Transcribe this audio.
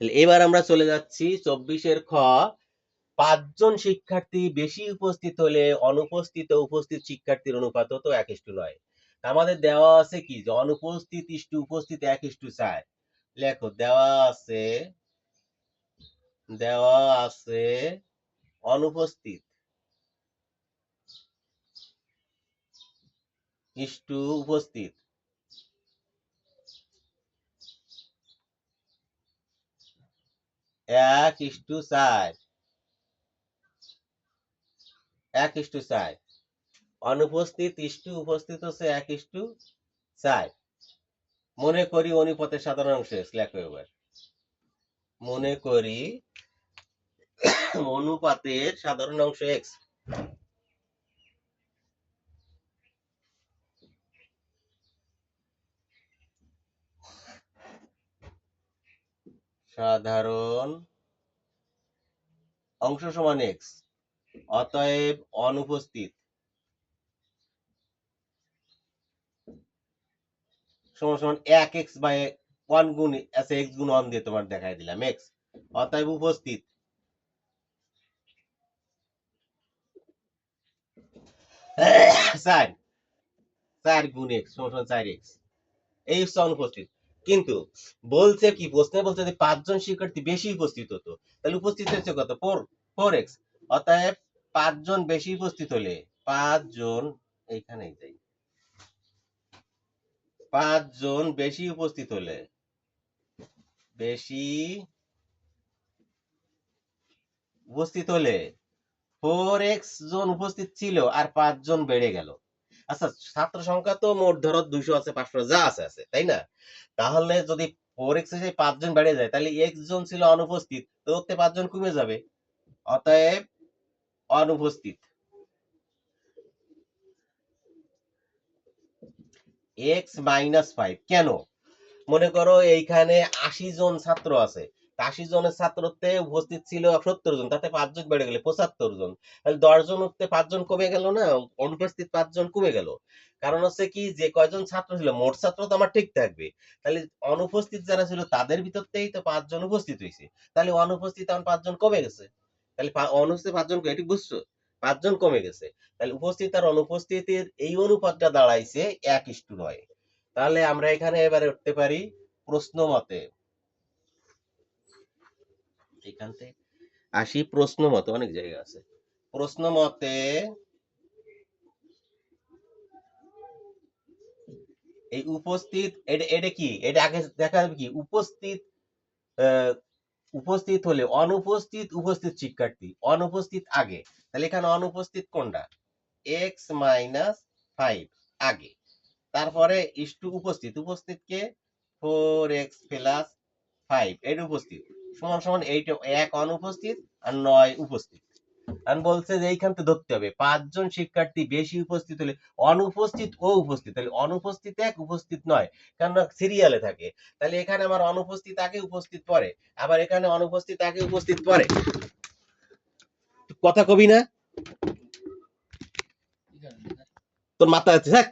এবার আমরা চলে যাচ্ছি চব্বিশের খ। পাঁচজন শিক্ষার্থী বেশি উপস্থিত হলে অনুপস্থিত উপস্থিত শিক্ষার্থীর অনুপাত তো এক ইস্টু নয়। আমাদের দেওয়া আছে কি? যে অনুপস্থিত ইস্টু উপস্থিত এক ইস্টু চার। লেখো, দেওয়া আছে দেওয়া আছে অনুপস্থিত ইস্টু উপস্থিত। এক ইস্টু চার এক ইস্টু চার অনুপস্থিত ইস্টু উপস্থিত হচ্ছে এক ইস্টু চার মনে করি অনুপাতের সাধারণ অংশ এবার। মনে করি অনুপাতের সাধারণ অংশ এক্স সাধারণ অংশ সমান এক্স অতএব অনুপস্থিত। সমান সমান এক এক্স বাই ওয়ান গুণ আছে এক্স গুণ ওয়ান দিয়ে তোমার দেখাই দিলাম এক্স অতএব উপস্থিত। চার চার গুণ এক্স সমান সমান চার এক্স এই অনুপস্থিত। কিন্তু বলছে কি, প্রশ্নে বলছে যে পাঁচজন শিক্ষার্থী বেশি উপস্থিত হতো। তাহলে উপস্থিত হচ্ছে কত? ফোর ফোর এক্স অতএব পাঁচজন বেশি উপস্থিত হলে পাঁচজন, এইখানেই যাই। পাঁচজন বেশি উপস্থিত হলে বেশি উপস্থিত হলে ফোর এক্স জন উপস্থিত ছিল আর পাঁচজন বেড়ে গেল। আচ্ছা ছাত্র সংখ্যা তো মোট ধরো দুইশো আছে, পাঁচশো যা আছে আছে, তাই না? তাহলে যদি ফোর এক্স এসে পাঁচজন বেড়ে যায়, তাহলে এক্স জন ছিল অনুপস্থিত, তো ওতে পাঁচজন কমে যাবে। অতএব অনুপস্থিত। এক্স মাইনাস ফাইভ কেন? মনে করো এইখানে আশি জন ছাত্র আছে আশি জনের ছাত্রতে উপস্থিত ছিল সত্তর জন, তাতে পাঁচজন বেড়ে গেলে পঁচাত্তর জন। তাহলে দশ জন উঠতে পাঁচজন কমে গেল না? অনুপস্থিত পাঁচজন কমে গেল। কারণ হচ্ছে কি, যে কয়জন ছাত্র ছিল, মোট ছাত্র তো আমার ঠিক থাকবে। তাহলে অনুপস্থিত যারা ছিল, তাদের ভিতরতেই তো পাঁচজন উপস্থিত হয়েছে তাহলে অনুপস্থিত এখন পাঁচজন কমে গেছে। তাহলে অনুপস্থিত পাঁচজন এটি বুঝছ? পাঁচজন কমে গেছে। তাহলে উপস্থিত আর অনুপস্থিতির এই অনুপাতটা দাঁড়াইছে এক ইস্টু নয়। তাহলে আমরা এখানে এবারে উঠতে পারি প্রশ্ন মতে। এখান থেকে। আসি প্রশ্ন মতে, অনেক জায়গা আছে। প্রশ্ন মতে, এই উপস্থিত, এটা এটা কি? এটা আগে দেখা যাবে কি? উপস্থিত উপস্থিত হলে অনুপস্থিত, উপস্থিত শিক্ষার্থী, অনুপস্থিত আগে। তাহলে এখানে অনুপস্থিত কোনটা? এক্স মাইনাস ফাইভ আগে। তারপরে ইস্টু উপস্থিত। উপস্থিত কে? ফোর এক্স প্লাস ফাইভ এটা উপস্থিত। সমান সমান এইটা এক অনুপস্থিত আর নয় উপস্থিত। আমি বলছে যে এইখান থেকে ধরতে হবে। পাঁচজন শিক্ষার্থী বেশি উপস্থিত হলে অনুপস্থিত ও উপস্থিত। তাহলে অনুপস্থিত এক, উপস্থিত নয়। কারণ সিরিয়ালে থাকে। তাহলে এখানে আমার অনুপস্থিত আগে উপস্থিত পরে। আবার এখানে অনুপস্থিত আগে উপস্থিত পরে। কথা কবি না? তোর মাথা আছে, থাক।